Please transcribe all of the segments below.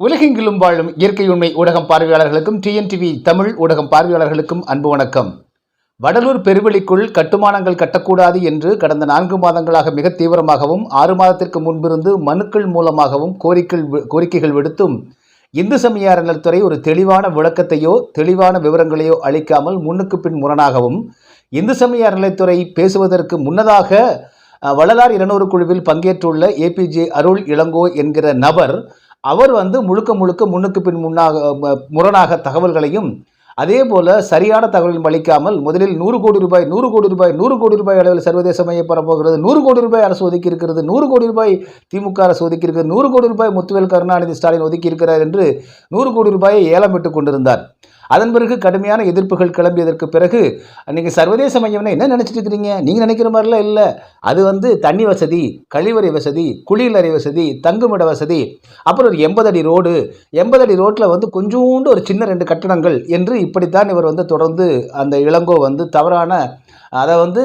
உலகெங்கிலும் வாழும் இயற்கை உண்மை ஊடகம் பார்வையாளர்களுக்கும் டிஎன்டிவி தமிழ் ஊடகம் பார்வையாளர்களுக்கும் அன்பு வணக்கம். வடலூர் பெருவெளிக்குள் கட்டுமானங்கள் கட்டக்கூடாது என்று கடந்த நான்கு மாதங்களாக மிக தீவிரமாகவும் ஆறு மாதத்திற்கு முன்பிருந்து மனுக்கள் மூலமாகவும் கோரிக்கை கோரிக்கைகள் விடுத்தும் இந்து சமய அறநிலைத்துறை ஒரு தெளிவான விளக்கத்தையோ தெளிவான விவரங்களையோ அளிக்காமல் முன்னுக்கு பின் முரணாகவும் இந்து சமய அறநிலைத்துறை பேசுவதற்கு முன்னதாக வள்ளலார் இருநூறு குழுவில் பங்கேற்றுள்ள ஏபிஜே அருள் இளங்கோ என்கிற நபர் அவர் வந்து முழுக்க முழுக்க முன்னுக்கு பின் முன்னாக முரணாக தகவல்களையும் அதே போல சரியான தகவலையும் அளிக்காமல் முதலில் நூறு கோடி ரூபாய் நூறு கோடி ரூபாய் நூறு கோடி ரூபாய் அளவில் சர்வதேச மைய பரப்போகிறது நூறு கோடி ரூபாய் அரசு ஒதுக்கி இருக்கிறது நூறு கோடி ரூபாய் திமுக அரசு ஒதுக்கி இருக்கிறது நூறு கோடி ரூபாய் முத்துவேல் கருணாநிதி ஸ்டாலின் ஒதுக்கி இருக்கிறார் என்று நூறு கோடி ரூபாயை ஏலமிட்டு கொண்டிருந்தார். அதன் பிறகு கடுமையான எதிர்ப்புகள் கிளம்பியதற்கு பிறகு நீங்கள் சர்வதேச மையம்னா என்ன நினச்சிட்டு இருக்கிறீங்க? நீங்கள் நினைக்கிற மாதிரிலாம் இல்லை. அது வந்து தண்ணி வசதி கழிவறை வசதி குளியலறை வசதி தங்குமிட வசதி. அப்புறம் ஒரு எண்பது அடி ரோடு. எண்பது அடி ரோட்டில் வந்து கொஞ்சோண்டு ஒரு சின்ன ரெண்டு கட்டணங்கள் என்று இப்படித்தான் இவர் வந்து தொடர்ந்து அந்த இளங்கோ வந்து தவறான அதை வந்து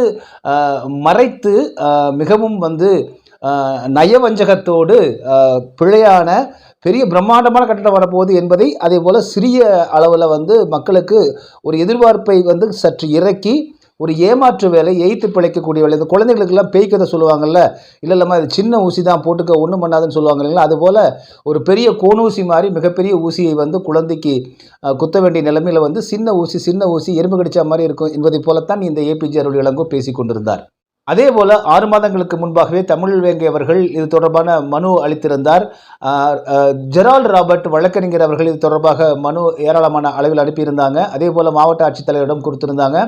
மறைத்து மிகவும் வந்து நயவஞ்சகத்தோடு பிழையான பெரிய பிரம்மாண்டமான கட்டடம் வரப்போகுது என்பதை அதே போல் சிறிய அளவில் வந்து மக்களுக்கு ஒரு எதிர்பார்ப்பை வந்து சற்று இறக்கி ஒரு ஏமாற்று வேலை எய்த்து பிழைக்கக்கூடிய வேலை. இந்த குழந்தைகளுக்கெல்லாம் பேய்க்கதை சொல்லுவாங்கல்ல? இல்லை இல்லாமல் இது சின்ன ஊசி தான் போட்டுக்க ஒன்றும் பண்ணாதுன்னு சொல்லுவாங்க இல்லைங்களா? அதுபோல் ஒரு பெரிய கோணூசி மாதிரி மிகப்பெரிய ஊசியை வந்து குழந்தைக்கு குத்த வேண்டிய நிலைமையில் வந்து சின்ன ஊசி சின்ன ஊசி எறும்பு கடிச்ச மாதிரி இருக்கும் என்பதை போலத்தான் இந்த ஏபிஜே அருள் இளங்கோ பேசி கொண்டிருந்தார் அதே போல் ஆறு மாதங்களுக்கு முன்பாகவே தமிழ் வேங்கை அவர்கள் இது தொடர்பான மனு அளித்திருந்தார். ஜெரால் ராபர்ட் வழக்கறிஞர் அவர்கள் இது தொடர்பாக மனு ஏராளமான அளவில் அனுப்பியிருந்தாங்க. அதே போல் மாவட்ட ஆட்சித்தலைவரிடம் கொடுத்திருந்தாங்க.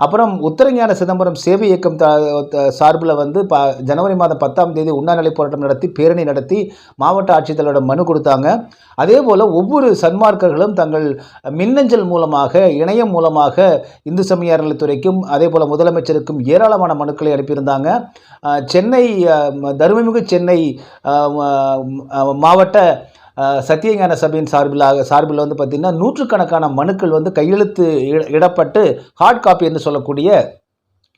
அப்புறம் உத்தரஞான சிதம்பரம் சேவை இயக்கம் சார்பில் வந்து ப ஜனவரி மாதம் பத்தாம் தேதி உண்ணாநிலை போராட்டம் நடத்தி பேரணி நடத்தி மாவட்ட ஆட்சித்தலைவரிடம் மனு கொடுத்தாங்க. அதே போல் ஒவ்வொரு சன்மார்க்கர்களும் தங்கள் மின்னஞ்சல் மூலமாக இணையம் மூலமாக இந்து சமய அறநிலைத்துறைக்கும் அதே போல் முதலமைச்சருக்கும் ஏராளமான மனுக்களை அனுப்பியிருந்தாங்க. சென்னை அஹ், தருமமிகு சென்னை மாவட்ட சத்தியஞான சபையின் சார்பிலாக சார்பில் வந்து பார்த்திங்கன்னா நூற்றுக்கணக்கான மனுக்கள் வந்து கையெழுத்து இட- இடப்பட்டு ஹார்ட் காப்பி என்று சொல்லக்கூடிய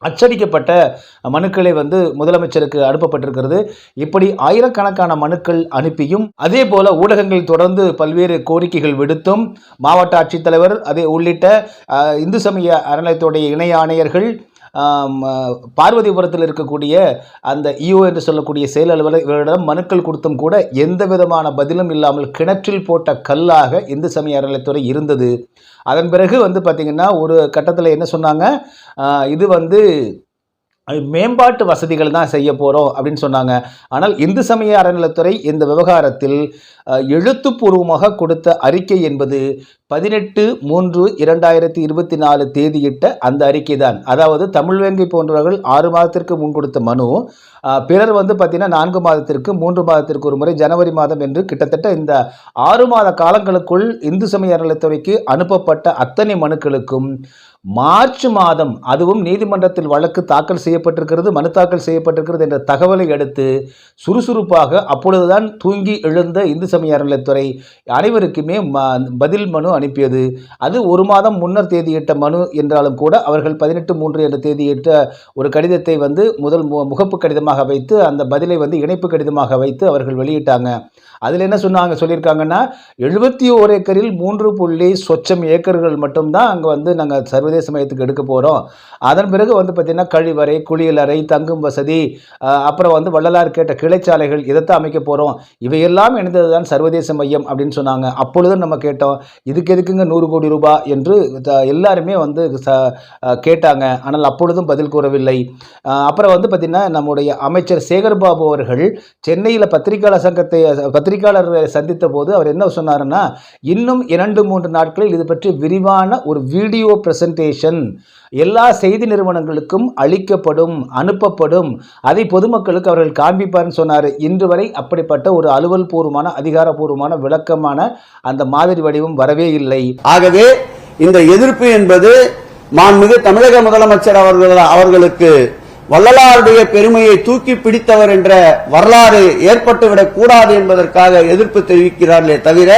அச்சடிக்கப்பட்ட மனுக்களை வந்து முதலமைச்சருக்கு அனுப்பப்பட்டிருக்கிறது. இப்படி ஆயிரக்கணக்கான மனுக்கள் அனுப்பியும் அதே போல ஊடகங்கள் தொடர்ந்து பல்வேறு கோரிக்கைகள் விடுத்தும் மாவட்ட ஆட்சித்தலைவர் அதே உள்ளிட்ட இந்து சமய அறநிலையத்துடைய இணை ஆணையர்கள் பார்வதிபுரத்தில் இருக்கக்கூடிய அந்த இஓ என்று சொல்லக்கூடிய செயல் அலுவலர் மனுக்கள் கொடுத்தும் கூட எந்த விதமான பதிலும் இல்லாமல் கிணற்றில் போட்ட கல்லாக இந்து சமய அறநிலையத்துறை இருந்தது. அதன் பிறகு வந்து பார்த்திங்கன்னா ஒரு கட்டத்தில் என்ன சொன்னாங்க? இது வந்து மேம்பாட்டு வசதிகள் தான் செய்ய போகிறோம் அப்படின்னு சொன்னாங்க. ஆனால் இந்து சமய அறநிலைத்துறை இந்த விவகாரத்தில் எழுத்துப்பூர்வமாக கொடுத்த அறிக்கை என்பது பதினெட்டு மூன்று இரண்டாயிரத்தி இருபத்தி நாலு தேதியிட்ட அந்த அறிக்கை தான். அதாவது தமிழ்வேங்கை போன்றவர்கள் ஆறு மாதத்திற்கு முன் கொடுத்த மனு பிறர் வந்து பார்த்திங்கன்னா நான்கு மாதத்திற்கு மூன்று மாதத்திற்கு ஒரு முறை ஜனவரி மாதம் என்று கிட்டத்தட்ட இந்த ஆறு மாத காலங்களுக்குள் இந்து சமய அறநிலைத்துறைக்கு அனுப்பப்பட்ட அத்தனை மனுக்களுக்கும் மார்ச் மாதம் அதுவும் நீதிமன்றத்தில் வழக்கு தாக்கல் செய்யப்பட்டிருக்கிறது மனு தாக்கல் செய்யப்பட்டிருக்கிறது என்ற தகவலை அடுத்து சுறுசுறுப்பாக அப்பொழுதுதான் தூங்கி எழுந்த இந்து சமய அறநிலைத்துறை அனைவருக்குமே ம- பதில் மனு அனுப்பியது. அது ஒரு மாதம் முன்னர் தேதியிட்ட மனு என்றாலும் கூட அவர்கள் பதினெட்டு மூன்று என்ற தேதியிட்ட ஒரு கடிதத்தை வந்து முதல் மு- முகப்பு கடிதமாக வைத்து அந்த பதிலை வந்து இணைப்பு கடிதமாக வைத்து அவர்கள் வெளியிட்டாங்க. அதில் என்ன சொன்னாங்க சொல்லியிருக்காங்கன்னா எழுபத்தி ஓர் ஏக்கரில் மூன்று புள்ளி சொச்சம் ஏக்கர்கள் மட்டும்தான் அங்கே வந்து நாங்கள் சர்வதேச மையத்துக்கு எடுக்க போகிறோம் அதன் பிறகு வந்து பார்த்திங்கன்னா கழிவறை குளியலறை தங்கும் வசதி அப்புறம் வந்து வள்ளலார் கேட்ட கிளைச்சாலைகள் இதைத்தான் அமைக்க போகிறோம் இவையெல்லாம் இணைந்தது தான் சர்வதேச மையம் அப்படின்னு சொன்னாங்க. அப்பொழுதும் நம்ம கேட்டோம் இதுக்கு எதுக்குங்க நூறு கோடி ரூபாய் என்று எல்லாருமே வந்து கேட்டாங்க. ஆனால் அப்பொழுதும் பதில் கூறவில்லை. அப்புறம் வந்து பார்த்திங்கன்னா நம்முடைய அமைச்சர் சேகர்பாபு அவர்கள் சென்னையில் பத்திரிகையாளர் சங்கத்தை பத்திரிகையாளர்களை சந்தித்த போது அவர் என்ன சொன்னாருன்னா இன்னும் இரண்டு மூன்று நாட்களில் இது பற்றி விரிவான ஒரு வீடியோ பிரசன்டேஷன் எல்லா செய்தி நிறுவனங்களுக்கும் அளிக்கப்படும் அனுப்பப்படும். அதை பொதுமக்களுக்கு அவர்கள் காண்பிப்பார்னு சொன்னார். இன்று வரை அப்படிப்பட்ட ஒரு அலுவல் பூர்வமான அதிகாரப்பூர்வமான விளக்கமான அந்த மாதிரி வடிவம் வரவே இல்லை. ஆகவே இந்த எதிர்ப்பு என்பது மாண்புமிகு தமிழக முதலமைச்சர் அவர்கள் அவர்களுக்கு வள்ளலாருடைய பெருமையை தூக்கி பிடித்தவர் என்ற வரலாறு ஏற்பட்டுவிடக் கூடாது என்பதற்காக எதிர்ப்பு தெரிவிக்கிறார்களே தவிர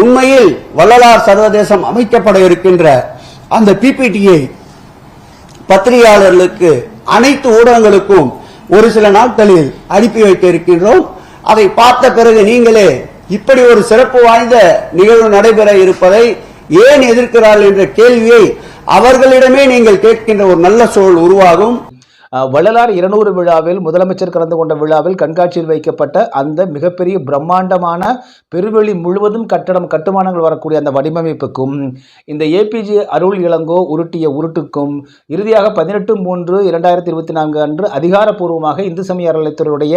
உண்மையில் வள்ளலார் சர்வதேசம் அமைக்கப்பட இருக்கின்ற அந்த பிபிடியை பத்திரிகையாளர்களுக்கு அனைத்து ஊடகங்களுக்கும் ஒரு சில நாட்களில் அனுப்பி வைக்க இருக்கின்றோம் அதை பார்த்த பிறகு நீங்களே இப்படி ஒரு சிறப்பு வாய்ந்த நிகழ்வு நடைபெற இருப்பதை ஏன் எதிர்க்கிறார்கள் என்ற கேள்வியை அவர்களிடமே நீங்கள் கேட்கின்ற ஒரு நல்ல சூழல் உருவாகும். வள்ளலார் இருநூறு விழாவில் முதலமைச்சர் கலந்து கொண்ட விழாவில் கண்காட்சியில் வைக்கப்பட்ட அந்த மிகப்பெரிய பிரம்மாண்டமான பெருவெளி முழுவதும் கட்டடம் கட்டுமானங்கள் வரக்கூடிய அந்த வடிவமைப்புக்கும் இந்த ஏபிஜே அருள் இளங்கோ உருட்டிய உருட்டுக்கும் இறுதியாக பதினெட்டு மூன்று இரண்டாயிரத்தி இருபத்தி நான்கு அன்று அதிகாரப்பூர்வமாக இந்து சமய அறநிலையத்துறையுடைய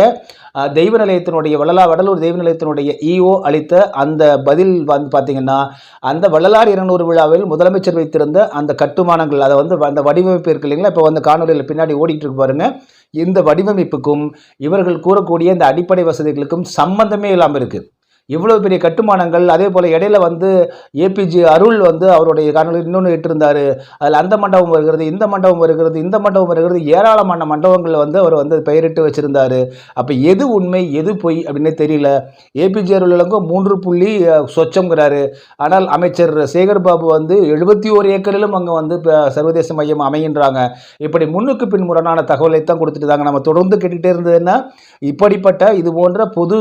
தெய்வ நிலையத்தினுடைய வள்ளலா வடலூர் தெய்வ நிலையத்தினுடைய இஓ அளித்த அந்த பதில் வந்து பார்த்தீங்கன்னா அந்த வள்ளலார் இருநூறு விழாவில் முதலமைச்சர் வைத்திருந்த அந்த கட்டுமானங்கள் அதை வந்து அந்த வடிவமைப்பு இருக்கு இல்லைங்களா? இப்போ வந்து காணொலியில் பின்னாடி ஓடிட்டு இருக்கு பாருங்க. இந்த வடிவமைப்புக்கும் இவர்கள் கூறக்கூடிய இந்த அடிப்படை வசதிகளுக்கும் சம்பந்தமே இல்லாமல் இருக்குது இவ்வளவு பெரிய கட்டுமானங்கள் அதே போல் இடையில வந்து ஏபிஜே அருள் வந்து அவருடைய காணொலி இன்னொன்று இட்டிருந்தாரு. அதில் அந்த மண்டபம் வருகிறது இந்த மண்டபம் வருகிறது இந்த மண்டபம் வருகிறது ஏராளமான மண்டபங்கள் வந்து அவர் வந்து பெயரிட்டு வச்சிருந்தாரு. அப்போ எது உண்மை எது பொய் அப்படின்னே தெரியல. ஏபிஜே அருள் இளங்கோ மூன்று புள்ளி சொச்சங்கிறாரு ஆனால் அமைச்சர் சேகர் பாபு வந்து எழுபத்தி ஓரு ஏக்கரிலும் அங்கே வந்து சர்வதேச மையம் அமைகின்றாங்க. இப்படி முன்னுக்கு பின் முரணான தகவலை தான் கொடுத்துட்டு நம்ம தொடர்ந்து கேட்டுகிட்டே இருந்ததுன்னா இப்படிப்பட்ட இது போன்ற பொது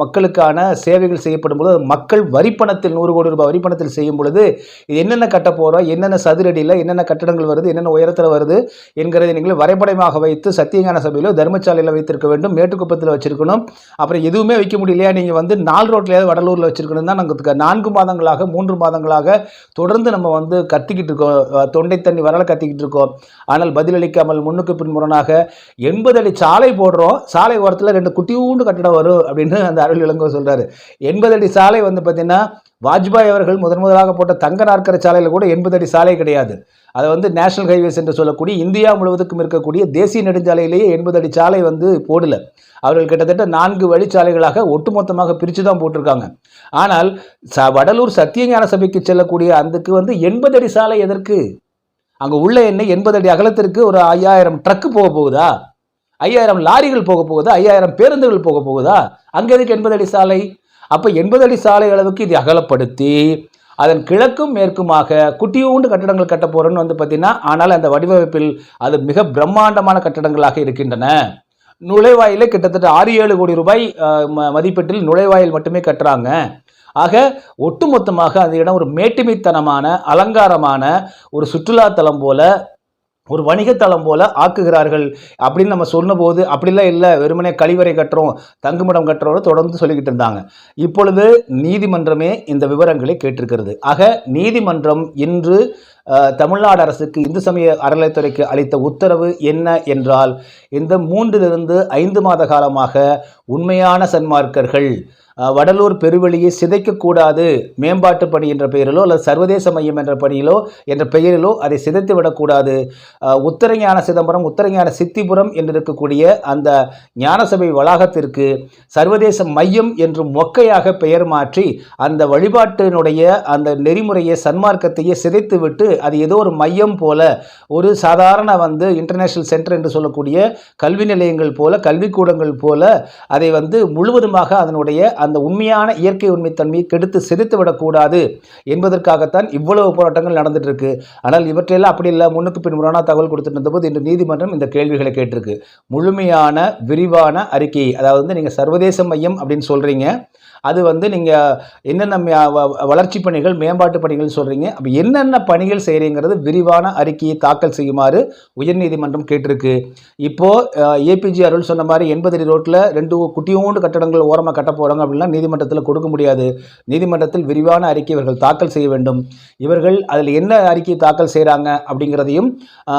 மக்களுக்கான மாதிரியான சேவைகள் செய்யப்படும் பொழுது மக்கள் வரிப்பணத்தில் நூறு கோடி ரூபாய் வரிப்பணத்தில் செய்யும் பொழுது இது என்னென்ன கட்ட போகிறோம் என்னென்ன சதுரடியில் என்னென்ன கட்டடங்கள் வருது என்னென்ன உயரத்தில் வருது என்கிறதை நீங்கள் வரைபடமாக வைத்து சத்தியங்கான சபையிலோ தர்மசாலையில் வைத்திருக்க வேண்டும் மேட்டுக்குப்பத்தில் வச்சிருக்கணும். அப்புறம் எதுவுமே வைக்க முடியலையா? நீங்கள் வந்து நாலு ரோட்லையாவது வடலூரில் வச்சிருக்கணும் தான் நாங்கள் நான்கு மாதங்களாக மூன்று மாதங்களாக தொடர்ந்து நம்ம வந்து கத்திக்கிட்டு இருக்கோம். தொண்டை தண்ணி வரல கத்திக்கிட்டு இருக்கோம். ஆனால் பதிலளிக்காமல் முன்னுக்கு பின் முரணாக எண்பது அடி சாலை போடுறோம். சாலை ஓரத்தில் ரெண்டு குட்டியூண்டு கட்டடம் வரும் அப்படின்னு அந்த அருள் இளங்கோ சொல்றாரு. எண்பது அடி சாலை வந்து பார்த்தீங்கன்னா வாஜ்பாய் அவர்கள் முதன் முதலாக போட்ட தங்க நாற்கர சாலையில் கூட எண்பது அடி சாலை கிடையாது. அதை வந்து நேஷனல் ஹைவேஸ் என்று சொல்லக்கூடிய இந்தியா முழுவதுக்கும் இருக்கக்கூடிய தேசிய நெடுஞ்சாலையிலேயே எண்பது அடி சாலை வந்து போடல. அவர்கள் கிட்டத்தட்ட நான்கு வழிச்சாலைகளாக ஒட்டுமொத்தமாக பிரித்து தான் போட்டிருக்காங்க. ஆனால் ச வடலூர் சத்தியஞான சபைக்கு செல்லக்கூடிய அதுக்கு வந்து எண்பது அடி சாலை எதற்கு? அங்கே உள்ள என்ன எண்பது அடி அகலத்திற்கு ஒரு ஐயாயிரம் ட்ரக்கு போக போகுதா? ஐயாயிரம் லாரிகள் போக போகுதா? ஐயாயிரம் பேருந்துகள் போக போகுதா? அங்கே எதுக்கு எண்பது அடி சாலை? அப்போ எண்பது அடி சாலை அளவுக்கு இது அகலப்படுத்தி அதன் கிழக்கும் மேற்குமாக குட்டியூண்டு கட்டடங்கள் கட்ட போகிறோன்னு வந்து பார்த்தீங்கன்னா ஆனால் அந்த வடிவமைப்பில் அது மிக பிரம்மாண்டமான கட்டடங்களாக இருக்கின்றன. நுழைவாயிலே கிட்டத்தட்ட ஆறு ஏழு கோடி ரூபாய் ம- மதிப்பீட்டில் நுழைவாயில் மட்டுமே கட்டுறாங்க. ஆக ஒட்டுமொத்தமாக அந்த இடம் ஒரு மேட்டுமைத்தனமான அலங்காரமான ஒரு சுற்றுலாத்தலம் போல ஒரு வணிகத்தலம் போல ஆக்குகிறார்கள். அப்படின்னு நம்ம சொன்னபோது அப்படிலாம் இல்லை. வெறுமனே கழிவறை கட்டுறோம் தங்குமிடம் கட்டுறோம் தொடர்ந்து சொல்லிக்கிட்டு இருந்தாங்க. இப்பொழுது நீதிமன்றமே இந்த விவரங்களை கேட்டிருக்கிறது. ஆக நீதிமன்றம் இன்று தமிழ்நாடு அரசுக்கு இந்து சமய அறநிலைத்துறைக்கு அளித்த உத்தரவு என்ன என்றால் இந்த மூன்றிலிருந்து ஐந்து மாத காலமாக உண்மையான சன்மார்க்கர்கள் வடலூர் பெருவெளியை சிதைக்கக்கூடாது மேம்பாட்டு பணி என்ற பெயரிலோ அல்லது சர்வதேச மையம் என்ற பணியிலோ என்ற பெயரிலோ அதை சிதைத்து விடக்கூடாது. உத்தரஞான சிதம்பரம் உத்தரஞான சித்திபுரம் என்று இருக்கக்கூடிய அந்த ஞானசபை வளாகத்திற்கு சர்வதேச மையம் என்று மொக்கையாக பெயர் மாற்றி அந்த வழிபாட்டினுடைய அந்த நெறிமுறையை சன்மார்க்கத்தையே சிதைத்துவிட்டு அது ஏதோ ஒரு மையம் போல ஒரு சாதாரண வந்து இன்டர்நேஷ்னல் சென்டர் என்று சொல்லக்கூடிய கல்வி நிலையங்கள் போல கல்விக்கூடங்கள் போல அதை வந்து முழுவதுமாக அதனுடைய அந்த உண்மையான இயற்கை உண்மைத்தன்மையை கெடுத்து சிதைத்து விடக்கூடாது என்பதற்காகத்தான் இவ்வளவு போராட்டங்கள் நடந்துட்டு இருக்கு. ஆனால் இவற்றையெல்லாம் அப்படி இல்லை. முன்னுக்கு பின் முரணா தகவல் கொடுத்துட்டு இருந்தபோது இன்று நீதிமன்றம் இந்த கேள்விகளை கேட்டிருக்கு. முழுமையான விரிவான அறிக்கை அதாவது வந்து நீங்கள் சர்வதேச மையம் அப்படின்னு சொல்கிறீங்க அது வந்து நீங்கள் என்னென்ன வ- வளர்ச்சி பணிகள் மேம்பாட்டு பணிகள் சொல்கிறீங்க அப்போ என்னென்ன பணிகள் செய்கிறீங்கிறது விரிவான அறிக்கையை தாக்கல் செய்யுமாறு உயர்நீதிமன்றம் கேட்டிருக்கு. இப்போது ஏபிஜே அருள் சொன்ன மாதிரி எண்பது ரோட்டில் ரெண்டு குட்டியோண்டு கட்டடங்கள் ஓரமாக கட்ட போகிறாங்க அப்படின்னா நீதிமன்றத்தில் கொடுக்க முடியாது. நீதிமன்றத்தில் விரிவான அறிக்கை இவர்கள் தாக்கல் செய்ய வேண்டும். இவர்கள் அதில் என்ன அறிக்கை தாக்கல் செய்கிறாங்க அப்படிங்கிறதையும்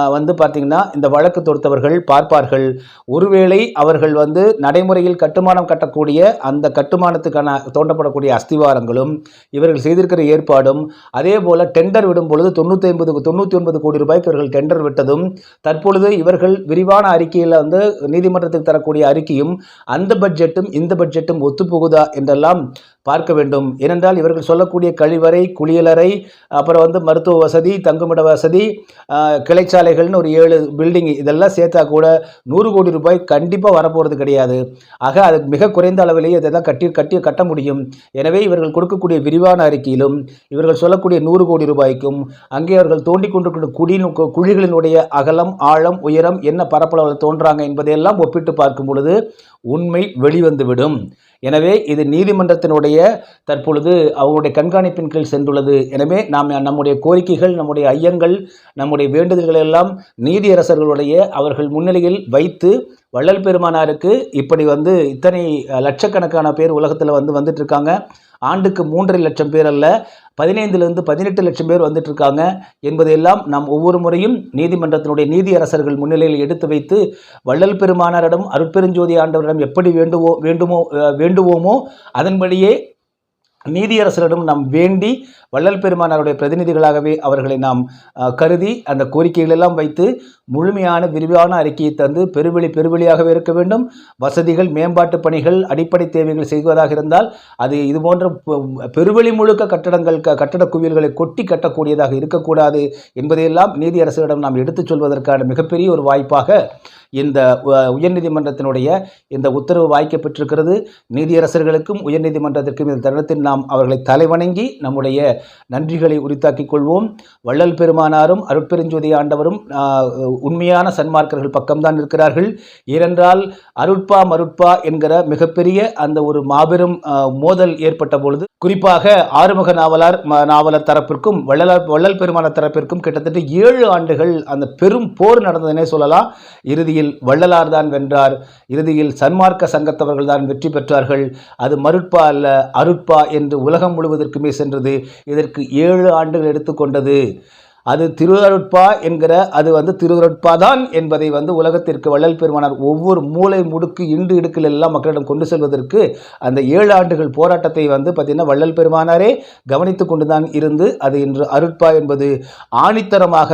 வந்து பார்த்திங்கன்னா இந்த வழக்கு தொடுத்தவர்கள் பார்ப்பார்கள். ஒருவேளை அவர்கள் வந்து நடைமுறையில் கட்டுமானம் கட்டக்கூடிய அந்த கட்டுமானத்துக்கான தோண்டப்படக்கூடிய அஸ்திவாரங்களும் இவர்கள் செய்திருக்கிற ஏற்பாடும் அதே போல் டெண்டர் விடும் பொழுது தொண்ணூற்றி ஐம்பது தொண்ணூற்றி ஒன்பது கோடி ரூபாய்க்கு இவர்கள் டெண்டர் விட்டதும் தற்பொழுது இவர்கள் விரிவான அறிக்கையில் வந்து நீதிமன்றத்துக்கு தரக்கூடிய அறிக்கையும் அந்த பட்ஜெட்டும் இந்த பட்ஜெட்டும் ஒத்துப்போகுதா என்றெல்லாம் பார்க்க வேண்டும். ஏனென்றால் இவர்கள் சொல்லக்கூடிய கழிவறை குளியலறை அப்புறம் வந்து மருத்துவ வசதி தங்குமிட வசதி கிளைச்சாலைகள்னு ஒரு ஏழு பில்டிங் இதெல்லாம் சேர்த்தா கூட நூறு கோடி ரூபாய் கண்டிப்பாக வரப்போகிறது கிடையாது. ஆக அது மிக குறைந்த அளவிலேயே இதெல்லாம் கட்டி கட்டி கட்ட முடியும். எனவே இவர்கள் கொடுக்கக்கூடிய விரிவான அறிக்கையிலும் இவர்கள் சொல்லக்கூடிய நூறு கோடி ரூபாய்க்கும் அங்கே அவர்கள் தோண்டி கொண்டிருக்கிற குடி குழிகளினுடைய அகலம் ஆழம் உயரம் என்ன பரப்பளவில் தோன்றாங்க என்பதையெல்லாம் ஒப்பிட்டு பார்க்கும் பொழுது உண்மை வெளிவந்துவிடும். எனவே இது நீதிமன்றத்தினுடைய தற்பொழுது அவங்களுடைய கண்காணிப்பின் கீழ் சென்றுள்ளது. எனவே நாம் நம்முடைய கோரிக்கைகள் நம்முடைய ஐயங்கள் நம்முடைய வேண்டுதல்களை எல்லாம் நீதியரசர்களுடைய அவர்கள் முன்னிலையில் வைத்து வள்ளல் பெருமானாருக்கு இப்படி வந்து இத்தனை லட்சக்கணக்கான பேர் உலகத்தில் வந்து வந்துட்டு இருக்காங்க. ஆண்டுக்கு மூன்றரை லட்சம் பேர் அல்ல பதினைந்துலேருந்து பதினெட்டு லட்சம் பேர் வந்துட்டு இருக்காங்க என்பதையெல்லாம் நாம் ஒவ்வொரு முறையும் நீதிமன்றத்தினுடைய நீதியரசர்கள் முன்னிலையில் எடுத்து வைத்து வள்ளல் பெருமானாரிடம் அருட்பெருஞ்சோதி ஆண்டவரிடம் எப்படி வேண்டுவோ வேண்டுமோ வேண்டுவோமோ அதன்படியே நீதியரசரிடம் நாம் வேண்டி வள்ளல் பெருமானாருடைய பிரதிநிதிகளாகவே அவர்களை நாம் கருதி அந்த கோரிக்கைகளெல்லாம் வைத்து முழுமையான விரிவான அறிக்கையை தந்து பெருவெளி பெருவெளியாகவே இருக்க வேண்டும். வசதிகள் மேம்பாட்டு பணிகள் அடிப்படை தேவைகள் செய்வதாக இருந்தால் அது இது போன்ற பெருவெளி முழுக்க கட்டடங்கள் க- கட்டட குவியல்களை கொட்டி கட்டக்கூடியதாக இருக்கக்கூடாது என்பதையெல்லாம் நீதியரசரிடம் நாம் எடுத்துச் சொல்வதற்கான மிகப்பெரிய ஒரு வாய்ப்பாக இந்த உயர்நீதிமன்றத்தினுடைய இந்த உத்தரவு வாய்க்கப்பட்டிருக்கிறது. நீதியரசர்களுக்கும் உயர்நீதிமன்றத்திற்கும் இந்த தருணத்தில் நாம் அவர்களை தலைவணங்கி நம்முடைய நன்றிகளை உரித்தாக்கிக் கொள்வோம். வள்ளல் பெருமானாரும் அருட்பெருஞ்சோதி ஆண்டவரும் உண்மையான சன்மார்க்கர்கள் பக்கம்தான் இருக்கிறார்கள் ஏனென்றால் அருட்பா மருட்பா என்கிற மிகப்பெரிய அந்த ஒரு மாபெரும் மோதல் ஏற்பட்ட பொழுது குறிப்பாக ஆறுமுக நாவலார் நாவலர் தரப்பிற்கும் வள்ளலார் வள்ளல் பெருமானார் தரப்பிற்கும் கிட்டத்தட்ட ஏழு ஆண்டுகள் அந்த பெரும் போர் நடந்ததுனே சொல்லலாம். இறுதியில் வள்ளலார் தான் வென்றார். இறுதியில் சன்மார்க்க சங்கத்தவர்கள் தான் வெற்றி பெற்றார்கள். அது மருட்பா அல்ல அருட்பா என்று உலகம் முழுவதற்குமே சென்றது. இதற்கு ஏழு ஆண்டுகள் எடுத்துக்கொண்டது அது திருவருட்பா என்கிற அது வந்து திருவருட்பா தான் என்பதை வந்து உலகத்திற்கு வள்ளல் பெருமானார் ஒவ்வொரு மூலை முடுக்கு இண்டு இடுக்கில் எல்லாம் மக்களிடம் கொண்டு செல்வதற்கு அந்த ஏழு ஆண்டுகள் போராட்டத்தை வந்து பார்த்திங்கன்னா வள்ளல் பெருமானாரே கவனித்து கொண்டு தான் இருந்து அது இன்று அருட்பா என்பது ஆணித்தரமாக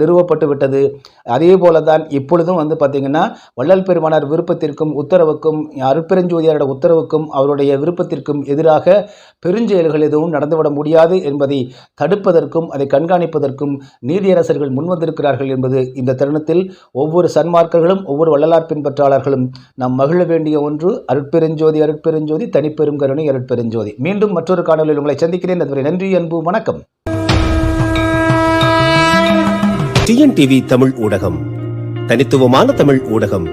நிறுவப்பட்டு விட்டது. அதே போல தான் இப்பொழுதும் வந்து பார்த்திங்கன்னா வள்ளல் பெருமானார் விருப்பத்திற்கும் உத்தரவுக்கும் அருட்பெருஞ்சோதியாரோட உத்தரவுக்கும் அவருடைய விருப்பத்திற்கும் எதிராக பெருஞ்செயல்கள் எதுவும் நடந்துவிட முடியாது என்பதை தடுப்பதற்கும் அதை கண்காணிப்பதற்கும் நீதியரசர்கள் முன்வந்திருக்கிறார்கள் என்பது இந்த தருணத்தில் ஒவ்வொரு சன்மார்க்கர்களும் ஒவ்வொரு வள்ளலார் பின்பற்றாளர்களும் நாம் மகிழ வேண்டிய ஒன்று அருட்பெருஞ்சோதி அருட்பெருஞ்சோதி தனிப்பெரும் கருணை அருட்பெருஞ்சோதி. மீண்டும் மற்றொரு காணொலியில் உங்களை சந்திக்கிறேன். அதுவரை நன்றி அன்பு வணக்கம். டிஎன்டிவி தமிழ் ஊடகம் தனித்துவமான தமிழ் ஊடகம்.